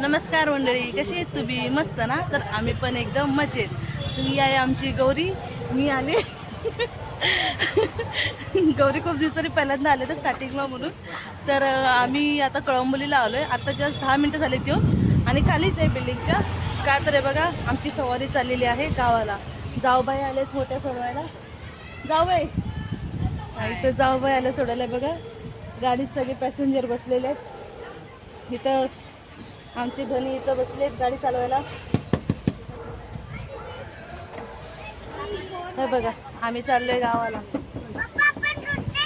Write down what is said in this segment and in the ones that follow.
नमस्कार मंडळी कशी आहेत तुम्ही? मस्त ना? तर आम्ही पण एकदम मजेत. तुम्ही आहे आमची गौरी. मी आले. गौरी खूप दिवसांनी पहिल्यांदा आले तर स्टार्टिंगला म्हणून. तर आम्ही आता कळंबोलीला आलो आहे आता जस्ट दहा मिनटं झाली त्यो हो. आणि खालीच आहे बिल्डिंगच्या. का तर आहे बघा आमची सवारी चाललेली आहे गावाला. जाऊबाई आलेत मोठ्या सोडवायला जाऊबाई. हा, इथं जाऊबाई आल्या सोडायला बघा. गाडीत सगळे पॅसेंजर बसलेले आहेत. इथं आमचे धनी इथं बसलेत गाडी चालवायला. हे बघा आम्ही चाललोय गावाला.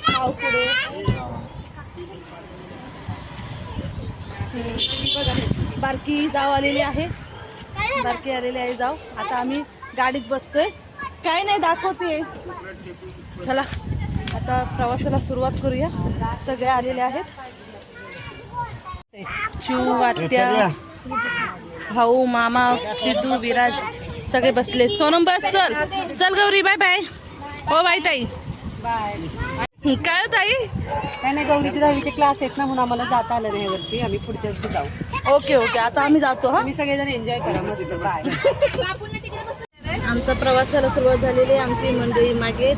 गाव पुढे बघा बारकी जाव आलेली आहे. बारकी आलेली आहे जाव. आता आम्ही गाडीत बसतोय. काय नाही दाखवते. चला आता प्रवासाला सुरुवात करूया. सगळे आलेले आहेत. शिव आत्या भाऊ मामा सिद्धू विराज सगळे बसले. सोनम बस चल. चल गौरी बाय बाय हो बाय ताई. काय हो ताई? काय नाही गौरीचे दहावीचे क्लास आहेत ना म्हणून आम्हाला जाता आलं नाही वर्षी. आम्ही पुढच्या वर्षी जाऊ. ओके ओके आता आम्ही जातो हा? तुम्ही सगळेजण एन्जॉय करा मस्त. बाय आमचा प्रवासाला सुरुवात झालेली आहे आमची मंडळी मागे.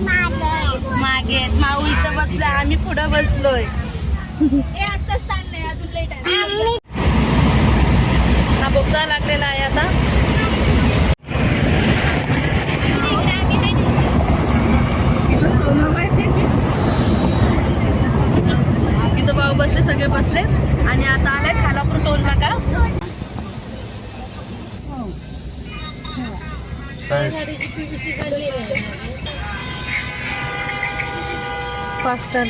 मागे. माऊ इथं बसला आम्ही पुढं बसलोय. हा बोगदा लागलेला आहे आता. आहे. बसले सगळे बसलेत आणि आता आलाय खालापूर टोल नाका. फास्टर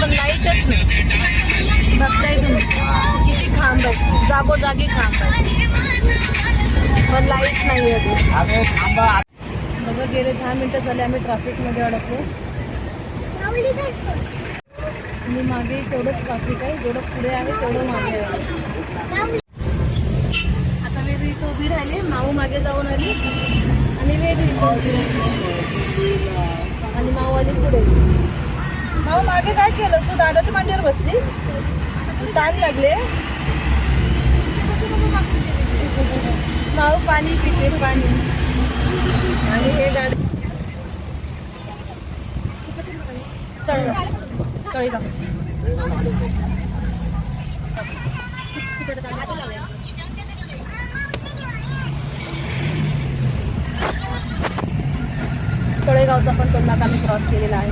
पण लाईटच नाही. बघताय तुम्ही. किती खांब आहेत. जागोजागी खांब आहेत. पण लाइट नाही आहे बघा गेले दहा मिनिटं झाले आम्ही ट्रॅफिकमध्ये अडकलो. आणि मागे तेवढंच ट्रॅफिक आहे जेवढं पुढे आहे तेवढं मागे आहे. आता वेगळी इथं उभी राहिली माऊ मागे जाऊन आली आणि वेगळी इथं उभी राहिली. आणि माऊ आली पुढे. माऊ मागे काय केलं? तू दादाच्या मांडीवर बसलीस? ताण लागले. माऊ पाणी पिते पाणी. आणि हे गाडी तळगाव तळेगाव तळेगावचा पण तो आम्ही क्रॉस केलेला आहे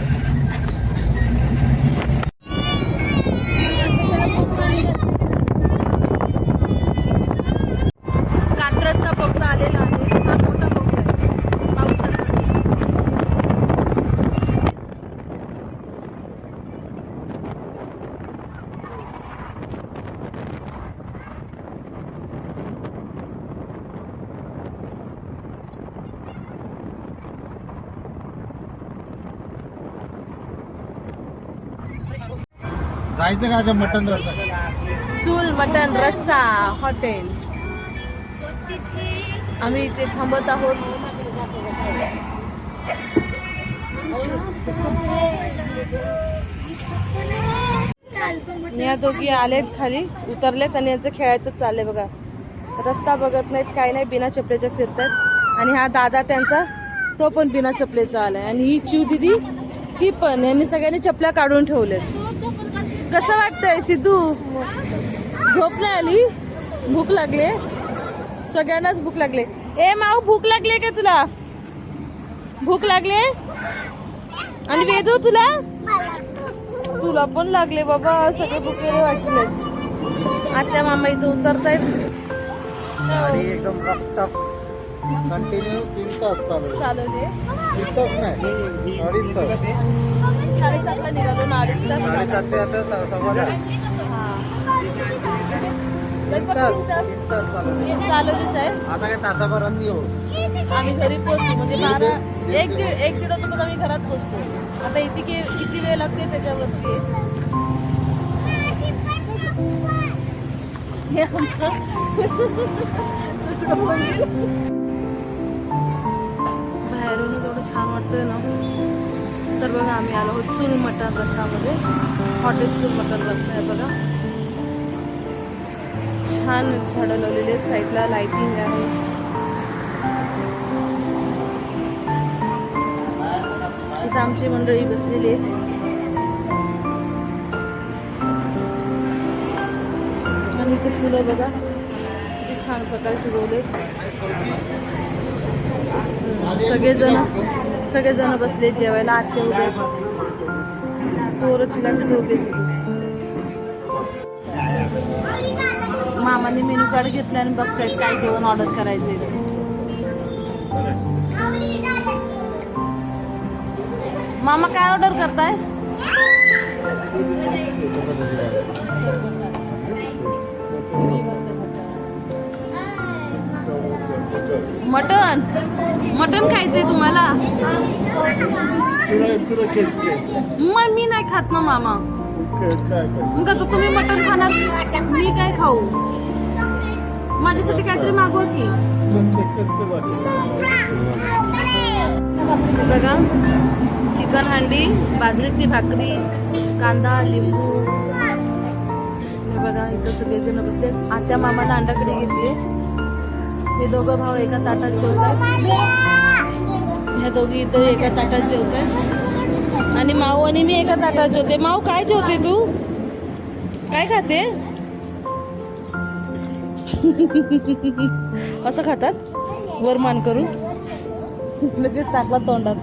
कात्रजचा बोगदा आलेला आहे हा मोठा बोगदा आहे पावसाचा जायचं का मटन रस्सा? चूल मटन रस्सा हॉटेल. आम्ही इथे थांबत आहोत. या दोघी आलेत खाली उतरलेत आणि यांचं खेळायचं चाललंय बघा. रस्ता बघत नाहीत काही नाही बिना चपलेच्या फिरतात. आणि हा दादा त्यांचा तो पण बिना चपलेचा आलाय. आणि ही चिव दिदी ती पण. यांनी सगळ्यांनी चपल्या काढून ठेवल्यात कसं वाटतंय सिद्धू? झोप नाही आली? भूक लागले सगळ्यांनाच भूक लागले ए माऊ भूक लागले का तुला? भूक लागले आणि वेदू तुला? तुला पण लागले बाबा. सगळे भुकेले वाटले आत्या मामा इथं उतरतायत. एकदम रस्ता कंटिन्यू तीन तास चालू आहे. चालवले तीन तास नाही अडीच तास. साडेसातला निघालो ना अडीच तास साडेसात ते आता स- सव्वा दहा तीन तास तीन तास चालू आहे. चालवलीच आहे आता काय तासाभरात येऊ आम्ही घरी पोहोचू म्हणजे बारा एक दीड एक दीड होतो आम्ही घरात पोहोचतो आता इथे कि- किती वेळ लागते त्याच्यावरती आहे. हे आमचं सुकडं बाहेरून एवढं छान वाटतंय ना तर बघा आम्ही आलो आहोत चूल मटण रस्सामध्ये हॉटेल चूल मटण रस्ता आहे बघा. छान झाडं लावलेली आहेत. साईडला लाइटिंग आहे. इथं आमची मंडळी बसलेली आहे आणि इथे फुलं बघा. किती छान प्रकारे सजवले सगळेजण सगळेजण बसले जेवायला आत उभे पोरं तिथे उभे मामाने मेनू कार्ड घेतलं आणि बघतायत काय जेवण ऑर्डर करायचंय मामा काय ऑर्डर करताय? मटन मटन खायचंय तुम्हाला? मग मी नाही खात ना मामा. मग आता तुम्ही मटन खाणार मी काय खाऊ? माझ्यासाठी काहीतरी मागव की. बघा चिकन हंडी बाजरीची भाकरी कांदा लिंबू. हे बघा इथं सगळेजण बसले आत्या मामाला अंडाकडे घेतले. हे दोघं भाऊ एका ताटात जेवतात. ह्या दोघी इथं एका ताटात जेवतात. आणि माऊ आणि मी एका ताटात जेवते. माऊ काय जेवते तू? काय खाते? असं खातात? वरमान करून? लगेच टाकला तोंडात.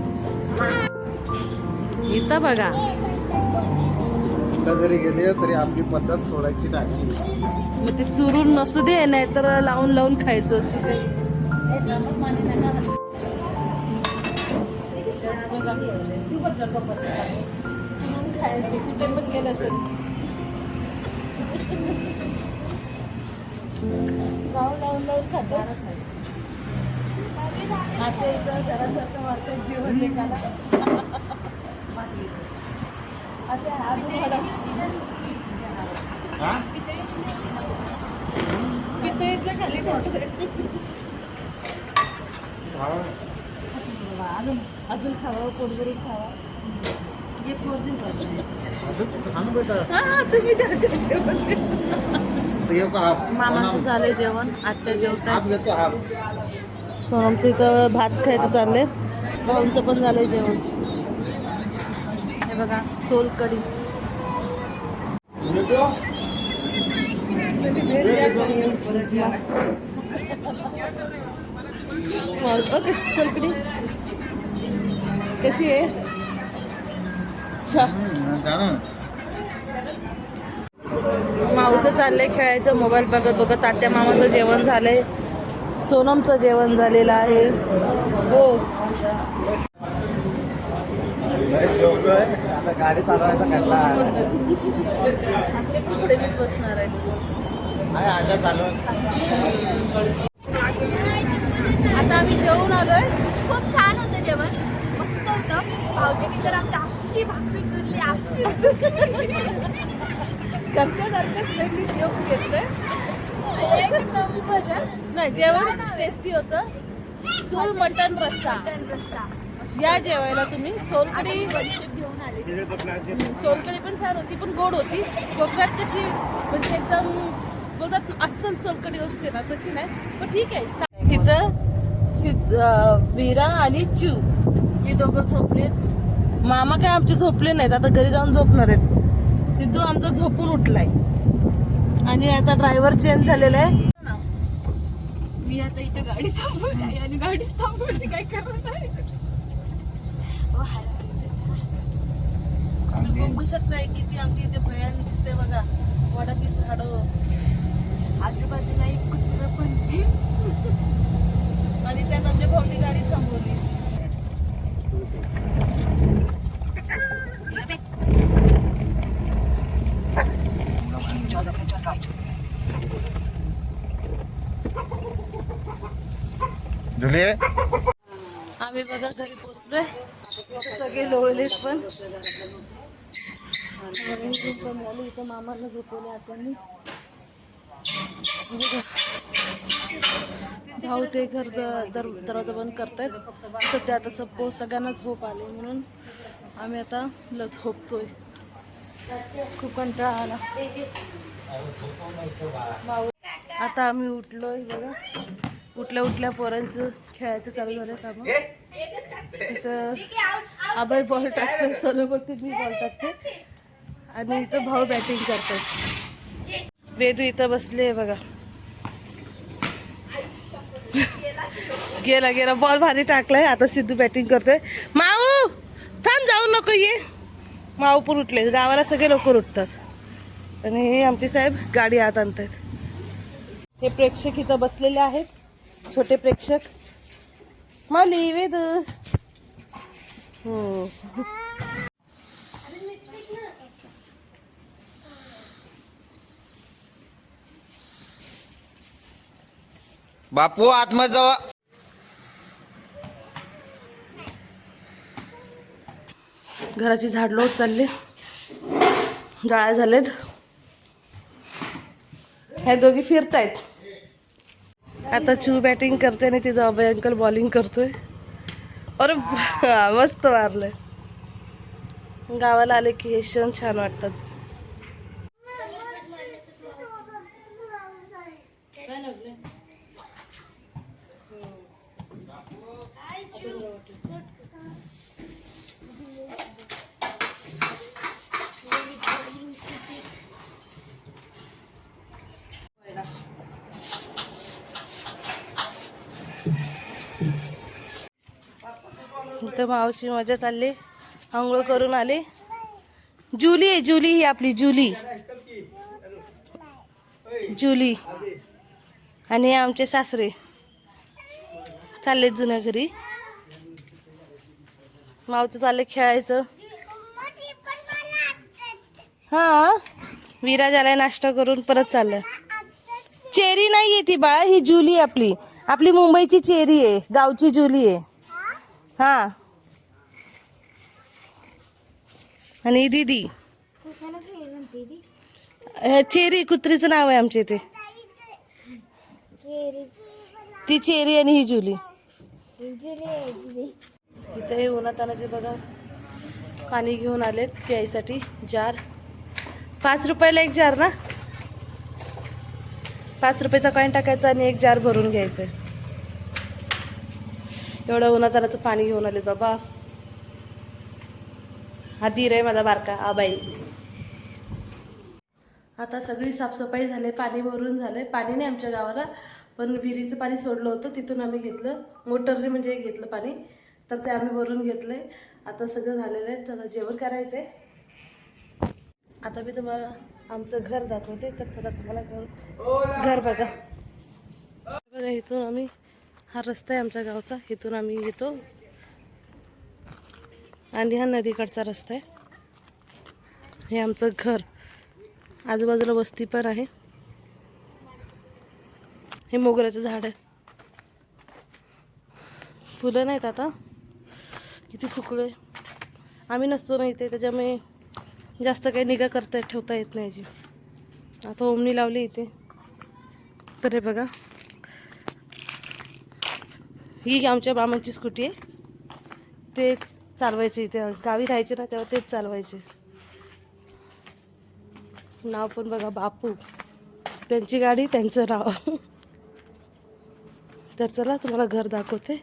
इथं बघा. आता जरी गेले तरी आपली पद्धत सोडायची नाही. मग ते चुरून नसू दे नाही तर लावून लावून खायचं असू दे. चुरून खायचं कुठे पण गेलं तरी लावून लावून लावून खातो आता घरासारखं वाटतं जेवण हडक पितळीतल्या खाली अजून अजून खावा खावा. मामाचं झालंय जेवण आत्या जेवतात सोनमचं इथं भात खायचं चाललंय. भाऊंचं पण झालंय जेवण. हे बघा सोलकडी मारू- कशी सोलकडी कशी आहे? माऊचं चाललंय खेळायचं मोबाईल बघत बघत तात्या मामाचं जेवण झालंय. सोनमचं जेवण झालेलं आहे. हो. गाडी चालवायचा कंटाळा आला. आपले पुढे मी बसणार आहे आजा चालव आता आम्ही जेवून आलोय. खूप छान होतं जेवण. मस्त होतं. भाऊजीनी तर आमची अशी भाकरी चुरली अशी. मी जेवून घेतलंय एक नंबर नाही जेवण टेस्टी होतं. चूल मटन रस्सा मटण रस्सा. या जेवायला तुम्ही. सोलकडी घेऊन आले. सोलकडी पण छान होती पण गोड होती. कोकणात कशी म्हणजे एकदम बोलतात अस्सल सोलकडी असते ना तशी नाही. पण ठीक आहे. तिथं सिद्ध वीरा आणि चू. हे दोघं झोपलेत. मामा काय आमचे झोपले नाहीत आता घरी जाऊन झोपणार आहेत. सिद्धू आमचा झोपून उठलाय. आणि आता ड्रायव्हर चेंज झालेला आहे. मी आता इथे गाडी थांबवली आणि गाडी थांबवली काय करत हो, बघू शकताय किती आमची इथे भयान दिसते बघा. वडाची झाडं. आजूबाजूला एक कुत्र पण. आणि त्यात आमच्या भाऊनी गाडी थांबवली. आम्ही बघा घरी पोचलोय सगळे लोळलेत पण. आणि झोपून इथं मामाला झोपवले आत्यांनी भाऊ ते घर दर दरवाजा बंद करतायत. सध्या आता सपो सगळ्यांना झोप आले म्हणून आम्ही आता ल झोपतोय. खूप कंटाळा आला. भाऊ आता आम्ही उठलोय बघा. उठल्या उठल्या पोरांचं खेळायचं चालू झालं काम. तिथं अभय बॉल टाकते सोनोपती मी बॉल टाकते आणि इथं भाऊ बॅटिंग करतात वेदू इथं बसले बघा. गेला गेला. बॉल भारी टाकलाय. आता सिद्धू बॅटिंग करतोय. माऊ थांब जाऊ नको ये. माऊ पण उठले. गावाला सगळे लवकर उठतात. आणि हे आमचे साहेब गाडी आत आणतायत. हे प्रेक्षक इथं बसलेले आहेत. छोटे प्रेक्षक. माऊली वेद. हो. बापू आत्मा जवळ घराची झाडलोट चालली. जाळ्या झालेत. ह्या दोघी फिरतायत. आता चू बॅटिंग करते आणि तिचा अभय अंकल बॉलिंग करतोय. अरे मस्त मारलंय. गावाला आले की हे क्षण छान वाटतात. इथं मावशी मजा चालली. आंघोळ करून आले. जुली आहे जुली ही आपली जुली. जुली. आणि आमचे सासरे. चालले जुन्या घरी. मावचं चालले खेळायचं. हा? विराज आलाय नाश्ता करून परत चाललं चेरी नाही आहे ती बाळा ही जुली आहे आपली. आपली मुंबईची चेरी आहे गावची जुली आहे. हा. आणि दीदी. चेरी कुत्रीचं नाव आहे आमच्या इथे. ती चेरी आणि ही जुली. इथे हे उन्हातानाचे बघा. पाणी घेऊन आलेत प्यायसाठी. जार. पाच रुपयाला एक जार ना? पाच रुपयाचा कॉईन टाकायचा आणि एक जार भरून घ्यायचं एवढं उन्हातानाचं पाणी घेऊन आलेत बाबा. हा धीर आहे माझा बारका आबाई आता सगळी साफसफाई झाली पाणी भरून झालंय. पाणी नाही आमच्या गावाला पण विहिरीचं पाणी सोडलं होतं तिथून आम्ही घेतलं. मोटरने म्हणजे घेतलं पाणी तर ते आम्ही भरून घेतलंय. आता सगळं झालेलं आहे तर जेवण करायचंय. आता मी तुम्हाला आमचं घर दाखवते तर चला तुम्हाला घर घर बघा. बघा इथून आम्ही हा रस्ता आहे आमच्या गावचा इथून आम्ही येतो. आणि हा नदीकडचा रस्ता आहे. हे आमचं घर. आजूबाजूला वस्ती पण आहे. हे मोगऱ्याचं झाड आहे. फुलं नाहीत आता. किती सुकले आम्ही नसतो ना इथे त्याच्यामुळे जास्त काही निगा करता ठेवता येत नाही जी आता ओमनी लावली इथे. तर हे बघा. ही आमच्या मामांची स्कूटी आहे. ते चालवायचे. इथे गावी राहायचे ना तेव्हा तेच चालवायचे. नाव पण बघा बापू. त्यांची गाडी त्यांचं नाव. तर चला तुम्हाला घर दाखवते.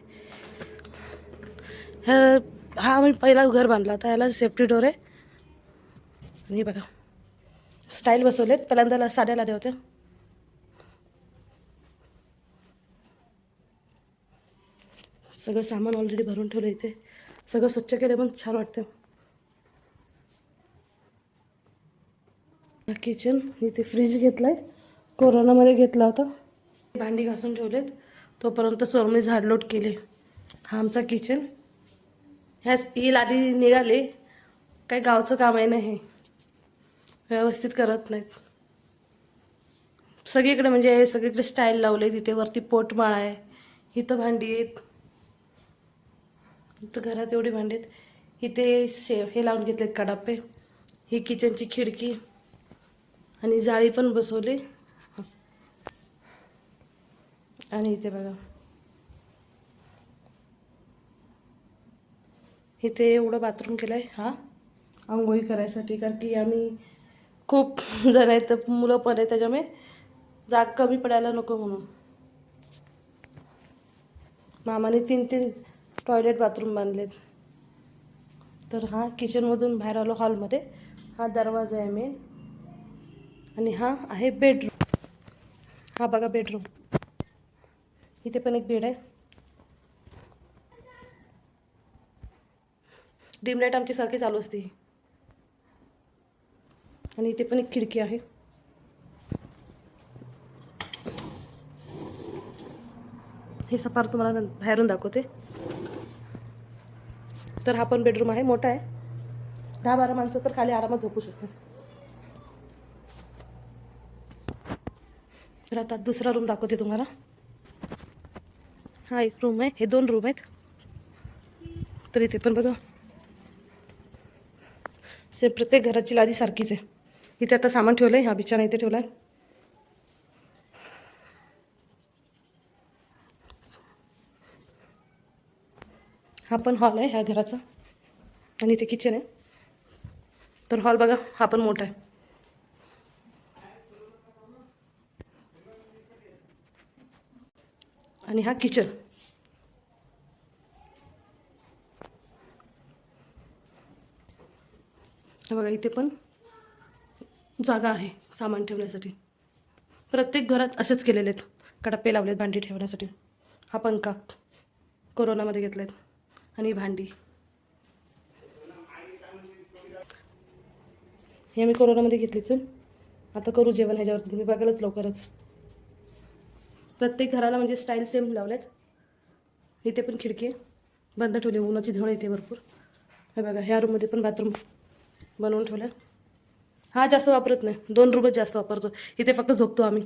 ह्या हा आम्ही पहिला घर बांधला होता. ह्याला सेफ्टी डोर आहे. आणि बघा. स्टाईल बसवलेत. पहिल्यांदा साध्या लाद्या होत्या. सगळं सामान ऑलरेडी भरून ठेवलं इथे. सगळं स्वच्छ केलं पण छान वाटतं. किचन इथे फ्रीज घेतलाय. कोरोनामध्ये घेतला होता. भांडी घासून ठेवलेत. तोपर्यंत सोरमी झाडलोट केले. हा आमचा किचन ह्याच ही लादी निघाली. काही गावचं काम आहे नाही व्यवस्थित करत नाहीत. सगळीकडे म्हणजे सगळीकडे स्टाईल लावले तिथे वरती पोटमाळा आहे. इथं भांडी आहेत. तर घरात एवढी भांडी आहेत. इथे शे हे लावून घेतलेत कडापे ही किचनची खिडकी आणि जाळी पण बसवली. आणि इथे बघा. इथे एवढं बाथरूम केलं आहे हा? आंघोळी करायसाठी कारण की आम्ही खूप जण आहेत तर मुलं पण आहे त्याच्यामुळे जाग कमी पडायला नको म्हणून. मामाने तीन तीन टॉयलेट बाथरूम बांधलेत. तर हा किचनमधून बाहेर आलो हॉलमध्ये हा दरवाजा आहे मेन आणि हा आहे बेडरूम हा बघा बेडरूम इथे पण एक बेड आहे. डिम लाइट आमची सारखी चालू असते. आणि इथे पण एक खिडकी आहे. हे सफार तुम्हाला बाहेरून दाखवते. तर हा पण बेडरूम आहे मोठा आहे. दहा बारा माणसं तर खाली आरामात झोपू शकतात. तर आता दुसरा रूम दाखवते तुम्हाला. हा एक रूम आहे हे दोन रूम आहेत. तर इथे पण बघा. सेम प्रत्येक घराची लादी सारखीच आहे. इथे आता सामान ठेवलं आहे हा बिछाना इथे ठेवला आहे हा पण हॉल आहे ह्या घराचा. आणि इथे किचन आहे. तर हॉल बघा हा पण मोठा आहे. आणि हा किचन बघा इथे पण जागा आहे सामान ठेवण्यासाठी. प्रत्येक घरात असेच केलेले आहेत. कडापे लावलेत भांडी ठेवण्यासाठी. हा पंखा कोरोनामध्ये घेतलेत. आणि भांडी. हे मी कोरोनामध्ये घेतली चूल. आता करू जेवण ह्याच्यावरती. तुम्ही बघालच लवकरच. प्रत्येक घराला म्हणजे स्टाईल सेम लावल्याच इथे पण खिडकी बंद ठेवली. उन्हाची झळ येते भरपूर. हे बघा ह्या रूममध्ये पण बाथरूम बनवून ठेवलं हा जास्त वापरत नाही. दोन रूमच जास्त वापरतो. इथे फक्त झोपतो आम्ही.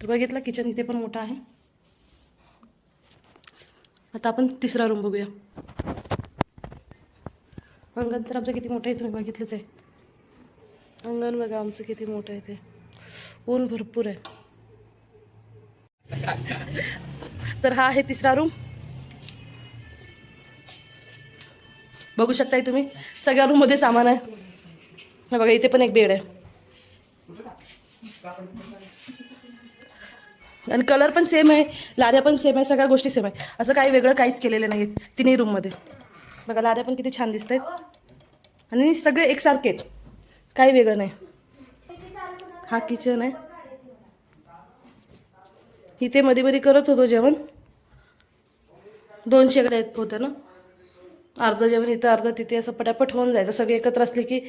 तर बघितलं किचन इथे पण मोठा आहे. आता आपण तिसरा रूम बघूया. अंगण तर आमचं किती मोठं आहे तुम्ही बघितलंच आहे. अंगण बघा आमचं किती मोठं आहे ते. ऊन भरपूर आहे. तर हा आहे तिसरा रूम बघू शकताय तुम्ही सगळ्या रूममध्ये सामान आहे. बघा इथे पण एक बेड आहे. आणि कलर पण सेम आहे लाद्या पण सेम आहे सगळ्या गोष्टी सेम आहे. असं काही वेगळं काहीच केलेलं नाही तिन्ही रूममध्ये बघा लाद्या पण किती छान दिसत आहेत आणि सगळे एकसारखे आहेत. काही वेगळं नाही. हा किचन आहे. इथे मध्ये मध्ये करत होतो जेवण. दोन शेगड्या आहेत होत्या ना. अर्धं जेवण इथं अर्धं तिथे असं पटापट होऊन जायचं. सगळे एकत्र असले की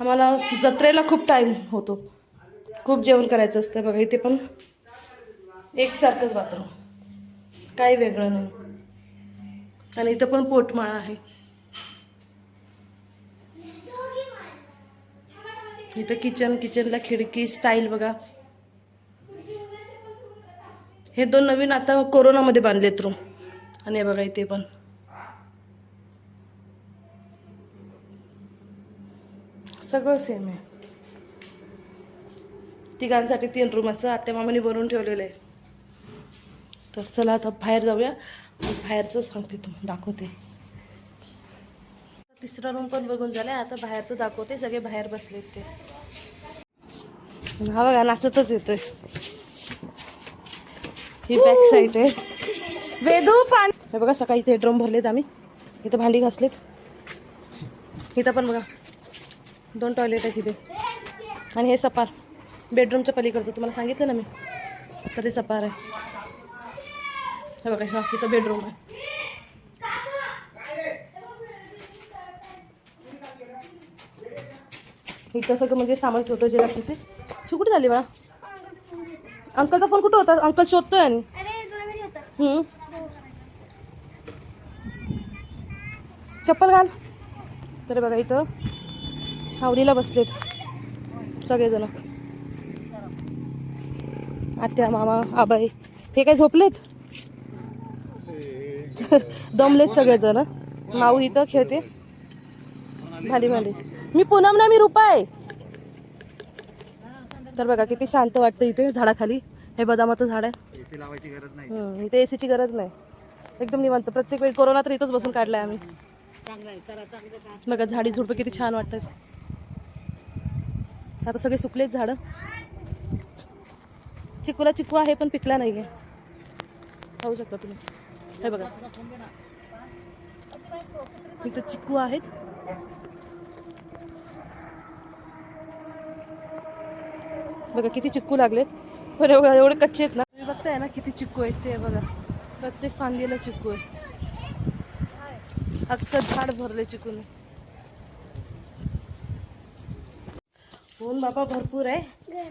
आम्हाला जत्रेला खूप टाईम होतो. खूप जेवण करायचं असतं. बघा इथे पण एकसारखंच बाथरूम. काही वेगळं नाही. आणि इथं पण पोटमाळा आहे. इथं किचन किचनला खिडकी स्टाईल बघा. हे दोन नवीन आता कोरोनामध्ये बांधलेत रूम आणि हे बघा इथे पण. सगळं सेम आहे. तिघांसाठी तीन रूम असं आत्या मामाने बनवून ठेवलेलं आहे. तर चला आता बाहेर जाऊया. बाहेरचं सांगते तू दाखवते. तिसरा रूम पण बघून झालाय. आता बाहेरचं दाखवते. सगळे बाहेर बसले ते. हा बघा नाचतच येते ही बॅक साईड आहे. वेदू पाणी हे बघा सकाळी इथे ड्रम भरलेत आम्ही. इथं भांडी घासलेत. इथं पण बघा. दोन टॉयलेट आहेत इथे. आणि हे सपार. बेडरूमच्या पलीकडचं. तुम्हाला सांगितलं ना मी? तर ते सपार आहे. हे बघा हा इथं बेडरूम आहे. इथं सगळं म्हणजे सामान ठेवतो जे लागतं ते. कुठे झाली बा अंकलचा फोन कुठं होता? अंकल शोधतोय आणि. हम्म. चप्पल घाल. तर बघा इथं सावलीला बसलेत सगळेजण. आत्या मामा आबाई. हे काय झोपलेत? दमलेत सगळेजण. माऊ इथं खेळते. भांडी भांडी. मी पूनम ना मी रुपाय तर बघा किती शांत वाटतं इथे झाडाखाली. हे बदामाचं झाड आहे. इथे एसीची गरज नाही. एकदम निवांत. प्रत्येक वेळी कोरोना तर इथंच बसून काढलाय आम्ही. बघा झाडी झुडपं किती छान वाटतात. आता सगळे सुकलेत झाडं. चिकूला चिकू आहे पण पिकला नाहीये. पाहू शकता तुम्ही. हे बघा. इथं चिकू आहेत. बघा किती चिक्कू लागलेत. बरं एवढे एवढे कच्चे आहेत ना. तुम्ही बघताय ना किती चिक्कू आहेत ते बघा. प्रत्येक फांदीला चिक्कू आहे अख्खं झाड भरले चिकून ऊन बाबा भरपूर आहे.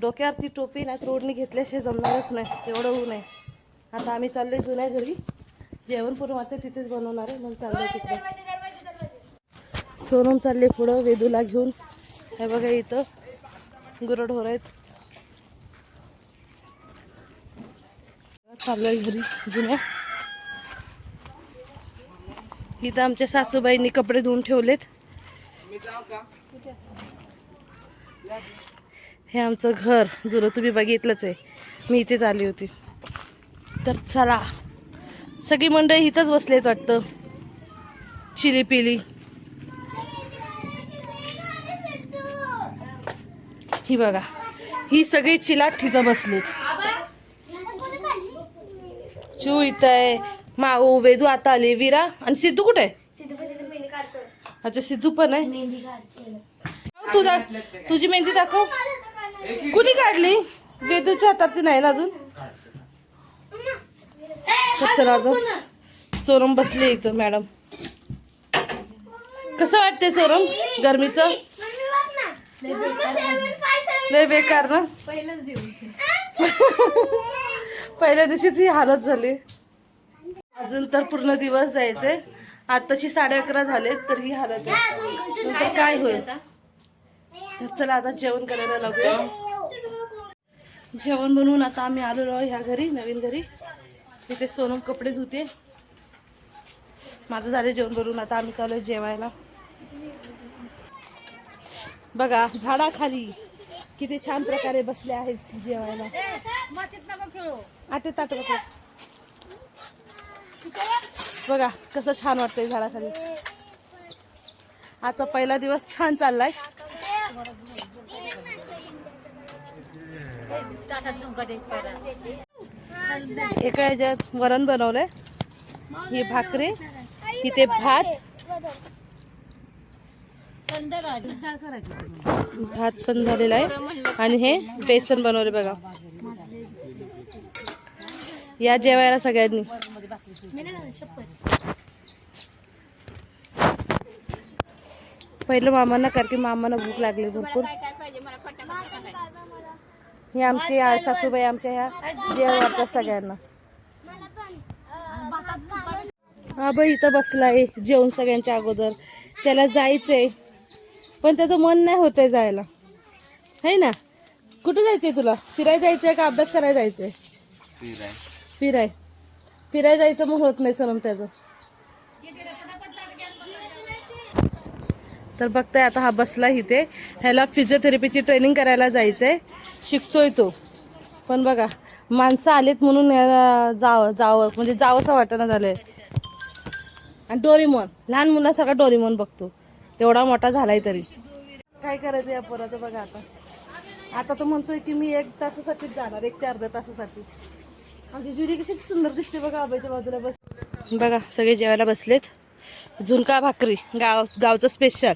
डोक्यावरती टोपी नाही तर ओढणी घेतल्याशिवाय जमणारच नाही. एवढं ऊन आहे. आता आम्ही चाललोय जुन्या घरी. जेवण पुरं मात्र तिथेच बनवणार आहे. म्हणून चाललोय तिकडे. सोनम चालले पुढं वेदूला घेऊन. हे बघा इथं गुरढोर आहेत. चाललोय घरी जुन्या. इथं आमच्या सासूबाईंनी कपडे धुवून ठेवलेत. हे आमचं घर. जुनं तुम्ही बघितलंच आहे. मी इथेच आली होती. तर चला. सगळी मंडळी इथंच बसलेत वाटतं. चिली पिली. ही बघा. ही सगळी चिला तिथं बसलीत. चू इथं आहे. माऊ वेदू आता आले. विरा आणि सिद्धू कुठे आहे? अच्छा सिद्धू पण आहे. तू तुझी मेहंदी दाखव. कुणी काढली? वेदूच्या हाताची नाही ना अजून? आता सोरम बसले इथं मॅडम. कसं वाटते सोरम गरमीचं? लय बेकार ना. पहिल्या दिवशीच ही हालत झाली. अजून तर पूर्ण दिवस जायचंय. आताशी साडे अकरा झालेत तर ही हालत आहे. काय होईल? तर चला आता जेवण करायला लागूया. जेवण बनवून आता आम्ही आलेलो आहोत ह्या घरी नवीन घरी. तिथे सोनम कपडे धुते. माझं झाले जेवण बनवून आता आम्ही चालू जेवायला. बघा झाडाखाली किती छान प्रकारे बसले आहेत जेवायला. आटे ताट बघा. बघा कसं छान वाटतंय झाडाखाली. आजचा पहिला दिवस छान चाललाय. एका ह्याच्यात वरण बनवलंय. ही भाकरी इथे भात. भात पण झालेला आहे. आणि हे बेसन बनवले बघा. या जेवायला सगळ्यांनी. पहिलं मामांना कारण की मामांना भूक लागली भरपूर. हे आमची सासूबाई आमच्या ह्या जेवण वाटतात सगळ्यांना. हा बाई इथं बसलाय जेवण सगळ्यांच्या अगोदर. त्याला जायचंय. पण त्याचं मन नाही होतंय जायला. है ना? कुठं जायचंय तुला? फिरायला जायचंय का अभ्यास करायला जायचंय? फिराय. फिरायला जायचं मग होत नाही सनम त्याचं. तर बघताय आता हा बसला इथे. ह्याला फिजिओथेरपीची ट्रेनिंग करायला जायचंय. शिकतोय तो. पण बघा माणसं आलेत म्हणून जावं जावं म्हणजे जावंसं वाटणं झालंय. आणि डोरीमोन लहान मुलासारखा डोरीमोन बघतो. एवढा मोठा झालाय तरी. काय करायचं या पोराचं बघा आता. आता तो म्हणतोय की मी एक तासासाठीच जाणार एक ते अर्ध्या तासासाठी. आमची जुरी कशी सुंदर दिसते बघा आबाईच्या बाजूला बस बघा सगळे जेवायला बसलेत. झुणका भाकरी गाव गावचं स्पेशल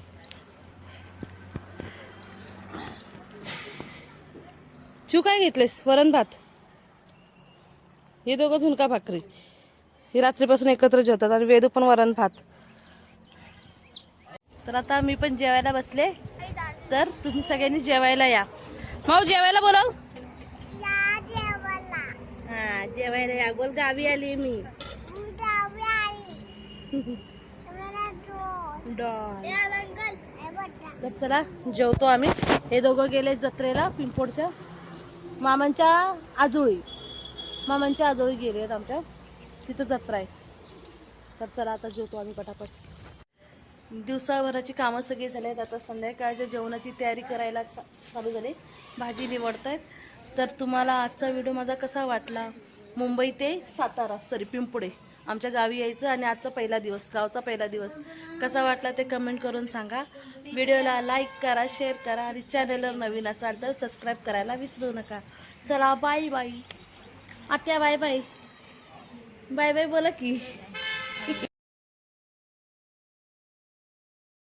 चू काय घेतलेस वरण भात. हे दोघं झुणका भाकरी. हे रात्रीपासून एकत्र जेवतात आणि वेदू पण वरण भात. तर आता मी पण जेवायला बसले. तर तुम्ही सगळ्यांनी जेवायला या. माऊ जेवायला बोलाव. हा जेवायला या. बोल गावी आली मी. तर चला जेवतो आम्ही. हे दोघं गेले जत्रेला पिंपोडच्या. मामांच्या आजोळी. मामांच्या आजोळी गेले आहेत आमच्या. तिथं जत्रा आहे. तर चला आता जेवतो आम्ही पटापट. दिवसाभराची कामं सगळी झाली आहेत. आता संध्याकाळच्या जेवणाची तयारी करायला चा- चालू झाली. भाजी निवडत आहेत तर तुम्हाला आजचा व्हिडिओ माझा कसा वाटला? मुंबई ते सातारा सॉरी पिंपुडे. आमच्या गावी यायचं आणि आजचा पहिला दिवस गावचा पहिला दिवस. कसा वाटला ते कमेंट करून सांगा. व्हिडिओला लाईक करा शेअर करा आणि चॅनलवर नवीन असाल तर सबस्क्राईब करायला विसरू नका. चला बाय बाय. आत्या बाय बाय. बाय बाय बोला की.